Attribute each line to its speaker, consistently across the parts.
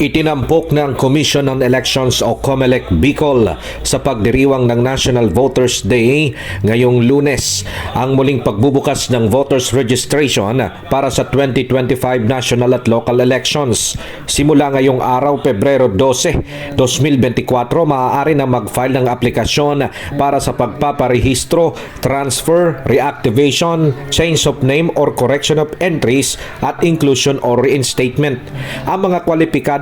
Speaker 1: Itinampok ng Commission on Elections o COMELEC Bicol sa pagdiriwang ng National Voters Day ngayong lunes ang muling pagbubukas ng voters registration para sa 2025 national at local elections. Simula ngayong araw, Pebrero 12, 2024, maaari na mag-file ng aplikasyon para sa pagpaparehistro, transfer, reactivation, change of name or correction of entries at inclusion or reinstatement. Ang mga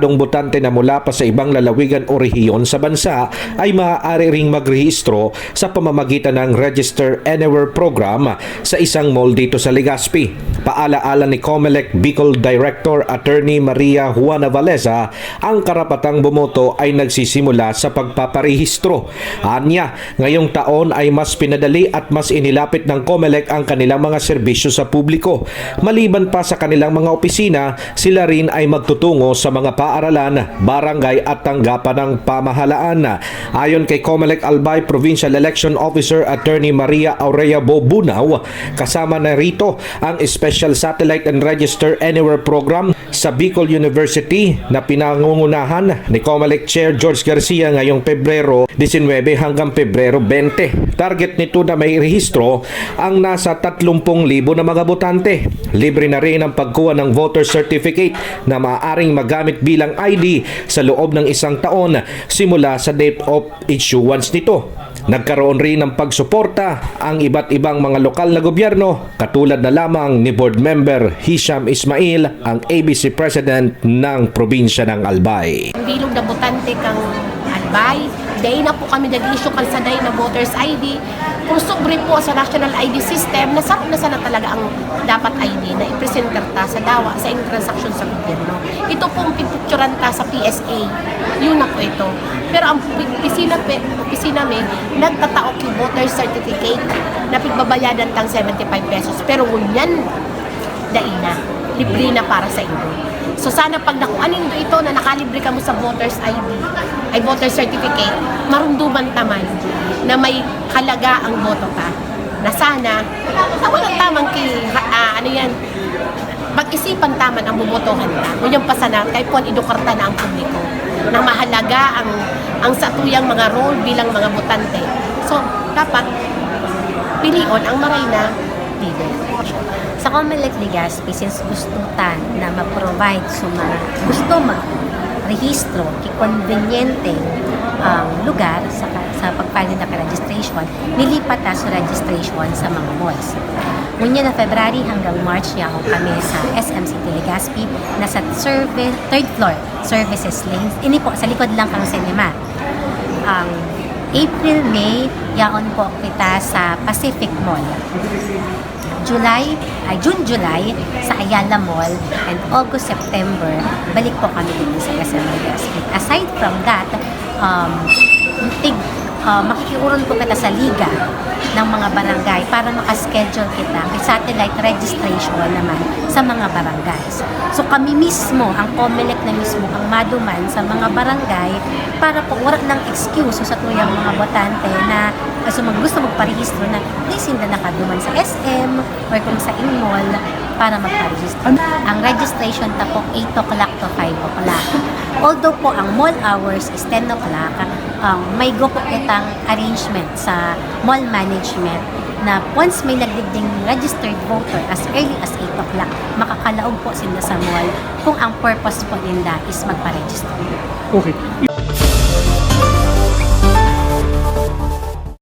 Speaker 1: kwalipikadong botante na mula pa sa ibang lalawigan o rehiyon sa bansa ay maaari ring magrehistro sa pamamagitan ng Register Anywhere program sa isang mall dito sa Legazpi. Paalaala ni COMELEC Bicol Director Attorney Maria Juana Valeza, ang karapatang bumoto ay nagsisimula sa pagpaparehistro. Anya, ngayong taon ay mas pinadali at mas inilapit ng COMELEC ang kanilang mga serbisyo sa publiko. Maliban pa sa kanilang mga opisina, sila rin ay magtutungo sa mga paaralan, barangay at tanggapan ng pamahalaan. Ayon kay COMELEC Albay Provincial Election Officer Attorney Maria Aurea Bobunaw, kasama na rito ang Special Satellite and Register Anywhere Program sa Bicol University na pinangungunahan ni COMELEC Chair George Garcia ngayong Pebrero 19 hanggang Pebrero 20. Target nito na may rehistro ang nasa 30,000 na mga botante. Libre na rin ang pagkuha ng voter certificate na maaaring magamit bilang ID sa loob ng isang taon simula sa date of issuance nito. Nagkaroon rin ng pagsuporta ang iba't ibang mga lokal na gobyerno katulad na lamang ni board member Hisham Ismail ang ABC President ng probinsya ng Albay.
Speaker 2: Ang bilog na botante kang albay. Day na po kami nag-issue kan sa day na voters ID. Kung sobre po sa national ID system, nasarap na sana talaga ang dapat ID na i-presenter ta sa dawa sa inyong transaction sa gobyerno. Ito pong pipicturan ta sa PSA. Yun na po ito. Pero ang opisina, opisina may nagtataok yung voter certificate na pigbabayadan tang 75 pesos. Pero ngunyan, daina. Libre na para sa inyo. So sana pag nakuanin mo ito na nakalibre ka mo sa voter's ID, ay voter certificate, marunduman taman na may halaga ang boto ka. Na sana, na walang tamang ki, ah, ano yan, pag-isipan taman ang bumotohan ka. Ngunyan pa sana, kay Puan idukarta na ang publiko na mahalaga ang ang satuyang mga role bilang mga botante. So, dapat pilion ang maray na leader.
Speaker 3: Sa Comelec Legazpi, since gusto ta na ma-provide sa mga gusto ma-rehistro, kikonvenyente ang lugar sa, sa pag-file na registration, nilipat ta sa registration sa mga malls. Ngunyan na February hanggang March yaw kami sa SM City Legazpi, nasa service, third floor, services lanes. Ini po, sa likod lang kang cinema. Ang April, May, yaon po kita sa Pacific Mall. July, ay June, July sa Ayala Mall and August, September, balik po kami dito sa SM Legazpi. Aside from that, um, tig, uh, makikiuron po kita sa liga ng mga barangay para makaschedule kita may satellite registration naman sa mga barangays. So kami mismo, ang COMELEC na mismo, ang maduman sa mga barangay para po wala ng excuse sa tuyang mga botante na kasi mag gusto magparehistro na please hindi na nakaduman sa SM or kung sa in-mall para magparehistro. Ang registration ta po 8 o'clock to 5 o'clock. Although po ang mall hours is 10 o'clock, um, may go po kitang arrangement sa mall management na once may nagdigding registered voter as early as 8 o'clock, makakalaog po sila sa mall kung ang purpose po nila is magpa-register.
Speaker 4: Okay.